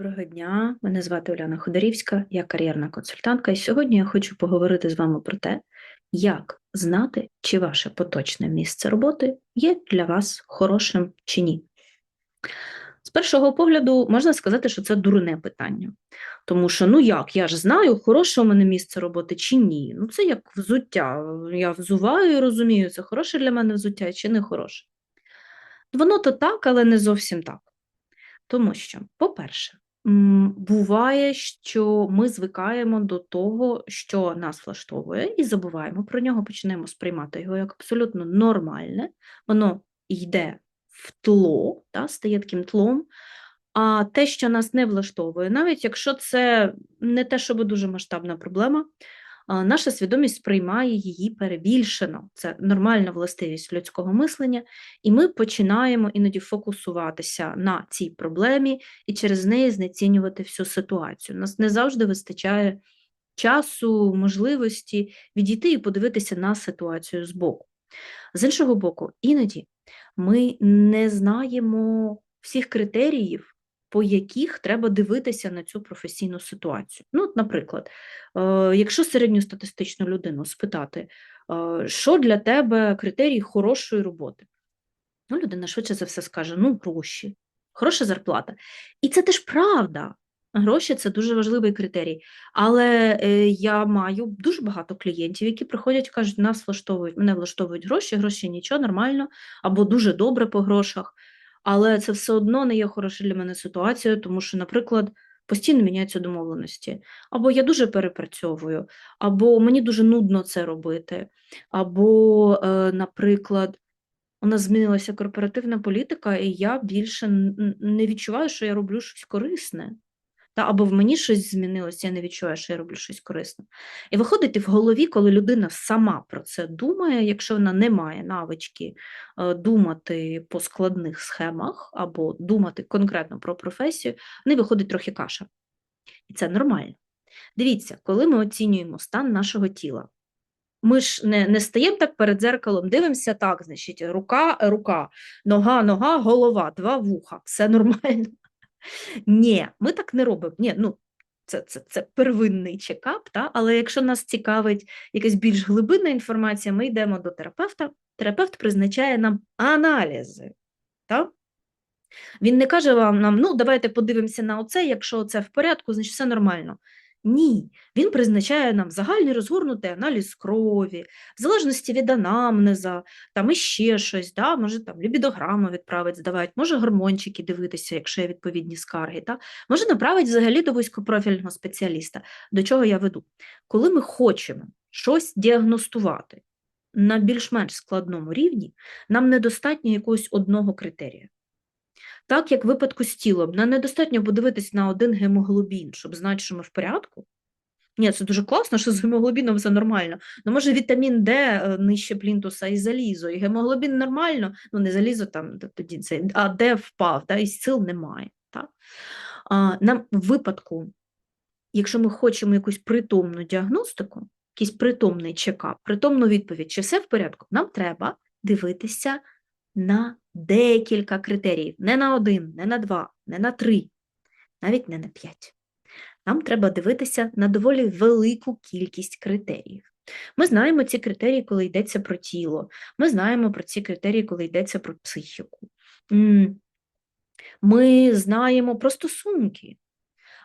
Доброго дня, мене звати Уляна Ходорівська, я кар'єрна консультантка, і сьогодні я хочу поговорити з вами про те, як знати, чи ваше поточне місце роботи є для вас хорошим чи ні. З першого погляду можна сказати, що це дурне питання. Тому що, ну як, я ж знаю, хороше у мене місце роботи чи ні. Ну, це як взуття. Я взуваю і розумію, це хороше для мене взуття чи не хороше. Воно то так, але не зовсім так. Тому що, по-перше, буває, що ми звикаємо до того, що нас влаштовує, і забуваємо про нього, починаємо сприймати його як абсолютно нормальне, воно йде в тло, та, стає таким тлом. А те, що нас не влаштовує, навіть якщо це не те, щоб дуже масштабна проблема, наша свідомість сприймає її перебільшено. Це нормальна властивість людського мислення, і ми починаємо іноді фокусуватися на цій проблемі і через неї знецінювати всю ситуацію. Нас не завжди вистачає часу, можливості відійти і подивитися на ситуацію збоку. З іншого боку, іноді ми не знаємо всіх критеріїв, по яких треба дивитися на цю професійну ситуацію. Ну, от, наприклад, е, якщо середньостатистичну людину спитати, е, що для тебе критерій хорошої роботи, ну, людина швидше за все скаже: ну, гроші, хороша зарплата. І це теж правда. Гроші це дуже важливий критерій. Але е, я маю дуже багато клієнтів, які приходять і кажуть, нас влаштовують, мене влаштовують гроші, гроші нічого, нормально, або дуже добре по грошах. Але це все одно не є хороша для мене ситуація, тому що, наприклад, постійно міняються домовленості. Або я дуже перепрацьовую, або мені дуже нудно це робити, або, е, наприклад, у нас змінилася корпоративна політика, і я більше не відчуваю, що я роблю щось корисне. Або в мені щось змінилося, я не відчуваю, що я роблю щось корисне. І виходить в голові, коли людина сама про це думає, якщо вона не має навички е, думати по складних схемах або думати конкретно про професію, в неї виходить трохи каша. І це нормально. Дивіться, коли ми оцінюємо стан нашого тіла, ми ж не, не стаємо так перед дзеркалом, дивимося так, значить, рука, рука, нога, нога, голова, два вуха, все нормально. Ні, ми так не робимо. Ні, ну, це, це, це первинний чекап, та? але якщо нас цікавить якась більш глибинна інформація, ми йдемо до терапевта. Терапевт призначає нам аналізи. Та? Він не каже вам нам, ну, давайте подивимося на оце, якщо це в порядку, значить все нормально. Ні, він призначає нам загальний розгорнутий аналіз крові, в залежності від анамнеза, там іще щось, да? може там лібідограму відправить здавати, може гормончики дивитися, якщо є відповідні скарги. Та? Може направить взагалі до вузькопрофільного спеціаліста. До чого я веду? Коли ми хочемо щось діагностувати на більш-менш складному рівні, нам недостатньо якогось одного критерія. Так, як в випадку з тілом, нам недостатньо подивитись на один гемоглобін, щоб знати, що ми в порядку. Ні, це дуже класно, що з гемоглобіном все нормально. Ну, може, вітамін Д е, нижче плінтуса і залізо, і гемоглобін нормально, ну не залізо там тоді це, а Д впав, та, і сил немає. Так? А, нам в випадку, якщо ми хочемо якусь притомну діагностику, якийсь притомний чекап, притомну відповідь, чи все в порядку, нам треба дивитися на декілька критеріїв, не на один, не на два, не на три, навіть не на п'ять. Нам треба дивитися на доволі велику кількість критеріїв. Ми знаємо ці критерії, коли йдеться про тіло, ми знаємо про ці критерії, коли йдеться про психіку. Ми знаємо про стосунки,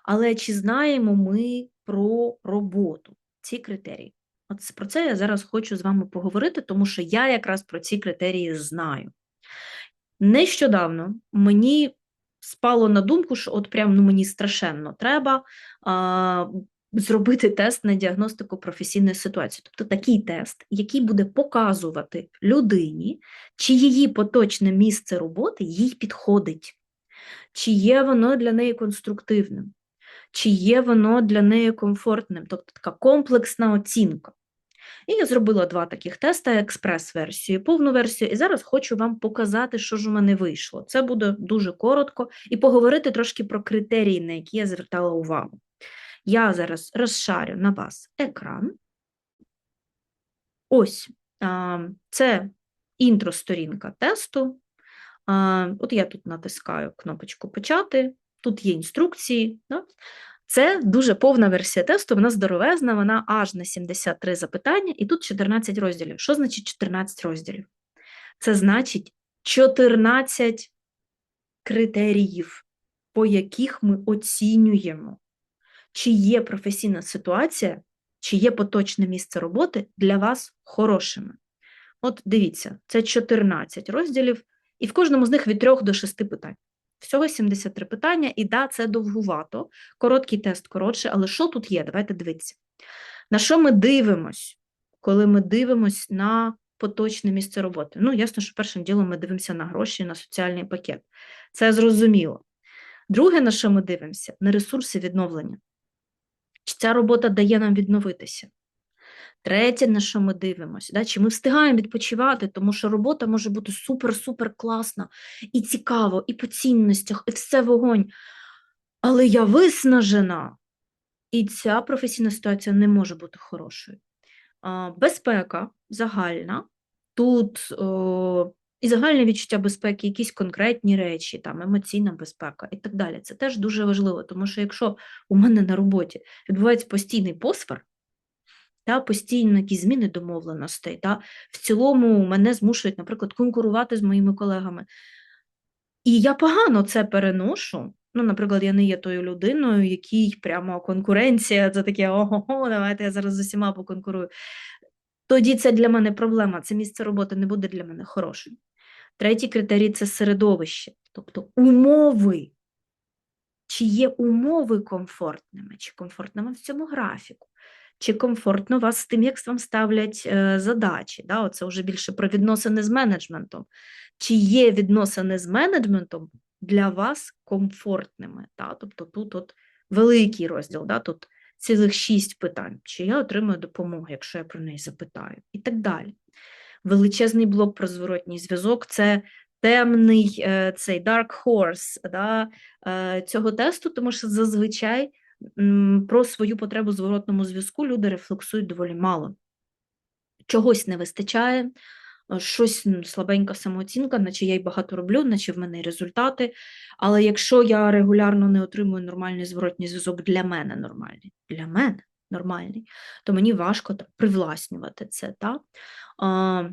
але чи знаємо ми про роботу, ці критерії? От про це я зараз хочу з вами поговорити, тому що я якраз про ці критерії знаю. Нещодавно мені спало на думку, що от прям ну, мені страшенно треба а, зробити тест на діагностику професійної ситуації. Тобто такий тест, який буде показувати людині, чи її поточне місце роботи їй підходить, чи є воно для неї конструктивним, чи є воно для неї комфортним, тобто така комплексна оцінка. І я зробила два таких теста: експрес-версію, повну версію, і зараз хочу вам показати, що ж у мене вийшло. Це буде дуже коротко і поговорити трошки про критерії, на які я звертала увагу. Я зараз розшарю на вас екран. Ось це інтро-сторінка тесту. От я тут натискаю кнопочку Почати. тут є інструкції. Да? Це дуже повна версія тесту, вона здоровезна, вона аж на 73 запитання, і тут 14 розділів. Що значить 14 розділів? Це значить 14 критеріїв, по яких ми оцінюємо, чи є професійна ситуація, чи є поточне місце роботи для вас хорошими. От дивіться, це 14 розділів, і в кожному з них від 3 до 6 питань. Всього 73 питання, і да, це довгувато. Короткий тест коротше, але що тут є? Давайте дивитися. На що ми дивимось, коли ми дивимось на поточне місце роботи? Ну, ясно, що першим ділом ми дивимося на гроші, на соціальний пакет. Це зрозуміло. Друге, на що ми дивимося, на ресурси відновлення. Чи ця робота дає нам відновитися? Третє, на що ми дивимося, да? чи ми встигаємо відпочивати, тому що робота може бути супер-супер класна і цікаво, і по цінностях, і все вогонь. Але я виснажена, і ця професійна ситуація не може бути хорошою. Безпека загальна, тут о, і загальне відчуття безпеки, якісь конкретні речі, там емоційна безпека і так далі. Це теж дуже важливо, тому що якщо у мене на роботі відбувається постійний посвар, та постійно якісь зміни домовленостей, та в цілому мене змушують, наприклад, конкурувати з моїми колегами. І я погано це переношу. Ну, наприклад, я не є тою людиною, якій прямо конкуренція це таке ого, давайте я зараз з усіма поконкурую. Тоді це для мене проблема, це місце роботи не буде для мене хорошим. Третій критерій це середовище, тобто умови. Чи є умови комфортними, чи комфортними в цьому графіку, чи комфортно вас з тим, як вам ставлять е, задачі. Да? Оце вже більше про відносини з менеджментом. Чи є відносини з менеджментом для вас комфортними? Да? Тобто тут от великий розділ, да? тут цілих шість питань, чи я отримую допомогу, якщо я про неї запитаю, і так далі. Величезний блок про зворотній зв'язок це темний е, цей dark horse да, е, цього тесту, тому що зазвичай про свою потребу зворотному зв'язку люди рефлексують доволі мало. Чогось не вистачає, щось слабенька самооцінка, наче я й багато роблю, наче в мене результати. Але якщо я регулярно не отримую нормальний зворотній зв'язок для мене нормальний, для мене нормальний, то мені важко так привласнювати це. Та?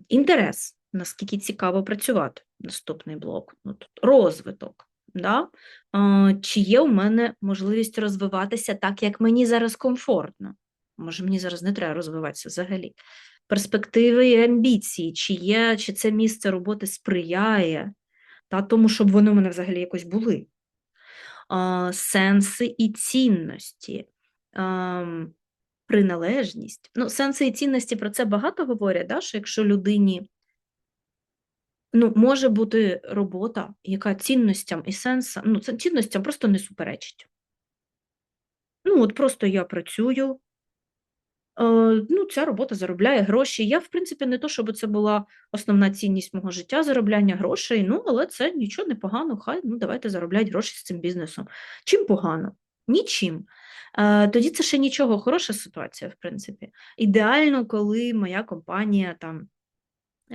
Інтерес, наскільки цікаво працювати. Наступний блок, ну, тут розвиток. Да? Чи є у мене можливість розвиватися так, як мені зараз комфортно? Може, мені зараз не треба розвиватися взагалі. Перспективи і амбіції, чи є, чи це місце роботи сприяє та, тому, щоб вони у мене взагалі якось були. А, Сенси і цінності, а, приналежність. Ну, Сенси і цінності про це багато говорять, да? що якщо людині ну, може бути робота, яка цінностям і сенсам, ну, цінностям просто не суперечить. Ну, от просто я працюю, е, ну, ця робота заробляє гроші. Я, в принципі, не то, щоб це була основна цінність мого життя, заробляння грошей, ну, але це нічого не погано, хай ну, давайте заробляти гроші з цим бізнесом. Чим погано? Нічим. Е, тоді це ще нічого, хороша ситуація, в принципі. Ідеально, коли моя компанія там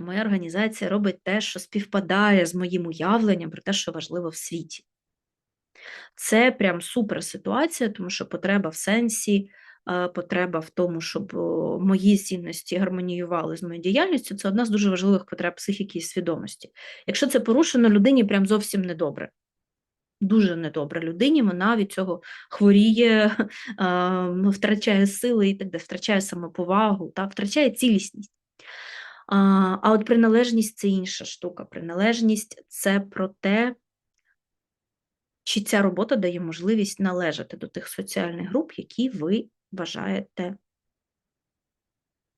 моя організація робить те, що співпадає з моїм уявленням про те, що важливо в світі. Це прям супер ситуація, тому що потреба в сенсі, е, потреба в тому, щоб мої цінності гармоніювали з моєю діяльністю, це одна з дуже важливих потреб психіки і свідомості. Якщо це порушено, людині прям зовсім недобре. Дуже недобре людині, вона від цього хворіє, втрачає сили і так далі, втрачає самоповагу, та, втрачає цілісність. А а от приналежність це інша штука. Приналежність це про те, чи ця робота дає можливість належати до тих соціальних груп, які ви вважаєте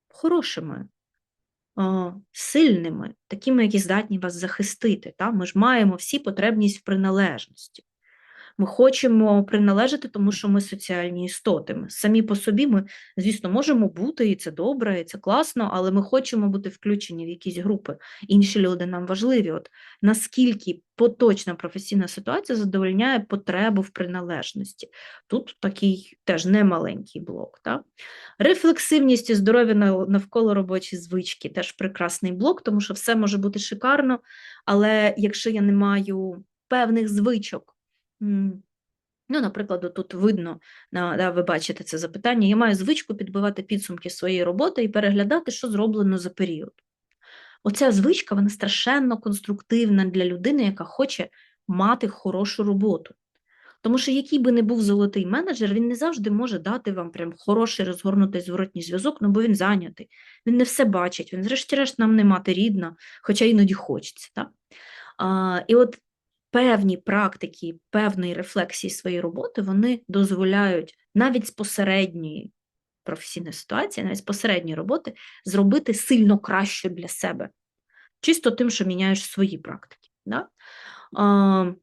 хорошими, сильними, такими, які здатні вас захистити. Та? Ми ж маємо всі потребність в приналежності. Ми хочемо приналежати, тому що ми соціальні істоти. Ми самі по собі ми, звісно, можемо бути, і це добре, і це класно, але ми хочемо бути включені в якісь групи. Інші люди нам важливі. От Наскільки поточна професійна ситуація задовольняє потребу в приналежності? Тут такий теж немаленький блок. Так? Рефлексивність і здоров'я навколо робочі звички теж прекрасний блок, тому що все може бути шикарно, але якщо я не маю певних звичок, Ну, наприклад, тут видно, да, ви бачите це запитання. Я маю звичку підбивати підсумки своєї роботи і переглядати, що зроблено за період. Оця звичка вона страшенно конструктивна для людини, яка хоче мати хорошу роботу. Тому що який би не був золотий менеджер, він не завжди може дати вам прям хороший розгорнутий зворотній зв'язок, ну бо він зайнятий, він не все бачить, він, зрешті-решт, нам не мати рідна, хоча іноді хочеться. Так? А, і от певні практики, певної рефлексії своєї роботи, вони дозволяють навіть з посередньої професійної ситуації, навіть з посередньої роботи, зробити сильно краще для себе. Чисто тим, що міняєш свої практики. Да?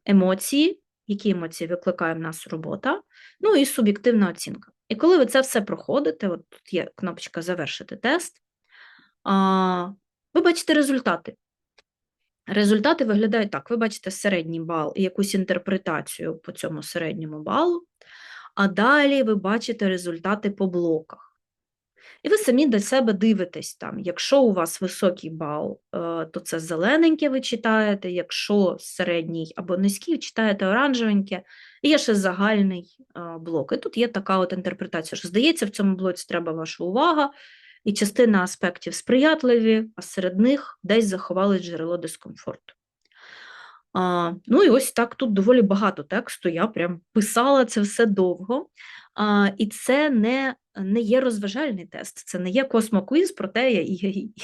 Емоції, які емоції викликає в нас робота, ну і суб'єктивна оцінка. І коли ви це все проходите, от тут є кнопочка Завершити тест, ви бачите результати. Результати виглядають так: ви бачите середній бал і якусь інтерпретацію по цьому середньому балу, а далі ви бачите результати по блоках. І ви самі для себе дивитесь там, якщо у вас високий бал, е, то це зелененьке ви читаєте, якщо середній або низький, читаєте оранжевеньке, і є ще загальний е, блок. І тут є така от інтерпретація, що здається, в цьому блоці треба ваша увага, і частина аспектів сприятливі, а серед них десь заховали джерело дискомфорту. А, ну і ось так тут доволі багато тексту, я прям писала це все довго. А, і це не, не є розважальний тест, це не є космоквіз про те,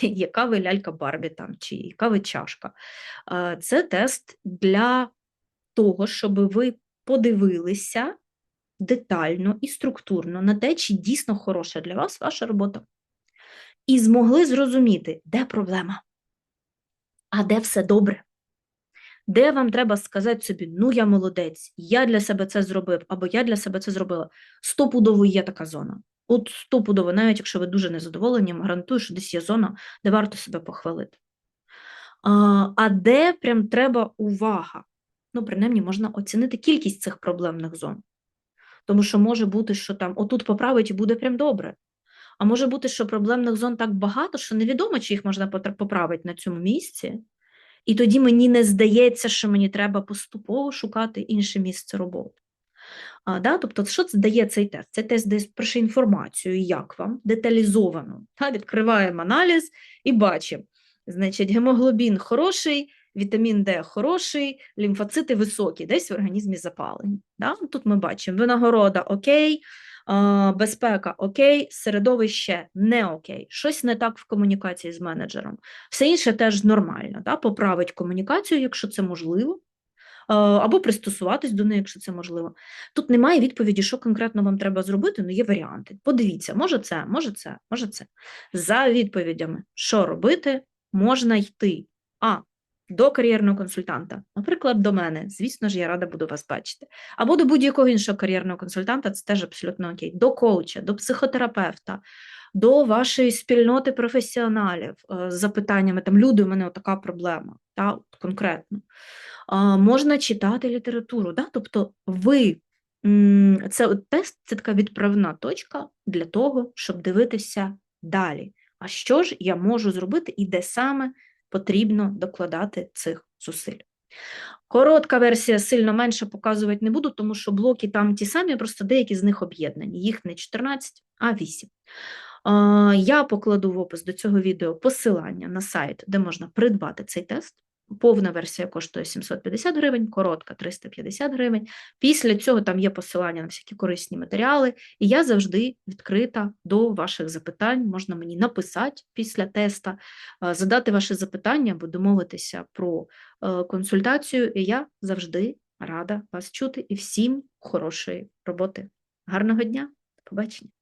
яка ви лялька Барбі там, чи яка ви чашка. А, це тест для того, щоб ви подивилися детально і структурно на те, чи дійсно хороша для вас ваша робота. І змогли зрозуміти, де проблема, а де все добре. Де вам треба сказати собі, ну я молодець, я для себе це зробив, або я для себе це зробила. Стопудово є така зона. От стопудово, навіть якщо ви дуже незадоволені, гарантую, що десь є зона, де варто себе похвалити. А, а де прям треба увага? Ну, принаймні, можна оцінити кількість цих проблемних зон. Тому що може бути, що там отут поправить і буде прям добре. А може бути, що проблемних зон так багато, що невідомо, чи їх можна поправити на цьому місці. І тоді мені не здається, що мені треба поступово шукати інше місце роботи. А, да? Тобто, що це дає цей тест? Цей тест дає перше інформацію, як вам, деталізовано. Та? Відкриваємо аналіз і бачимо. Значить, гемоглобін хороший, вітамін Д хороший, лімфоцити високі, десь в організмі запалені. Да? Тут ми бачимо винагорода окей, безпека окей, середовище не окей. Щось не так в комунікації з менеджером. Все інше теж нормально, да? поправить комунікацію, якщо це можливо, або пристосуватись до неї, якщо це можливо. Тут немає відповіді, що конкретно вам треба зробити, але є варіанти. Подивіться, може це, може це, може це. За відповідями, що робити, можна йти. А. До кар'єрного консультанта, наприклад, до мене, звісно ж, я рада буду вас бачити. Або до будь-якого іншого кар'єрного консультанта, це теж абсолютно окей. До коуча, до психотерапевта, до вашої спільноти професіоналів е, з запитаннями там люди, у мене така проблема, та, конкретно. Можна читати літературу, да? тобто ви це тест, це така відправна точка для того, щоб дивитися далі. А що ж я можу зробити і де саме потрібно докладати цих зусиль? Коротка версія сильно менше показувати не буду, тому що блоки там ті самі, просто деякі з них об'єднані. Їх не 14, а 8. Я покладу в опис до цього відео посилання на сайт, де можна придбати цей тест. Повна версія коштує 750 гривень, коротка 350 гривень. Після цього там є посилання на всякі корисні матеріали, і я завжди відкрита до ваших запитань. Можна мені написати після теста, е, задати ваші запитання або домовитися про е, консультацію. І я завжди рада вас чути і всім хорошої роботи. Гарного дня, до побачення!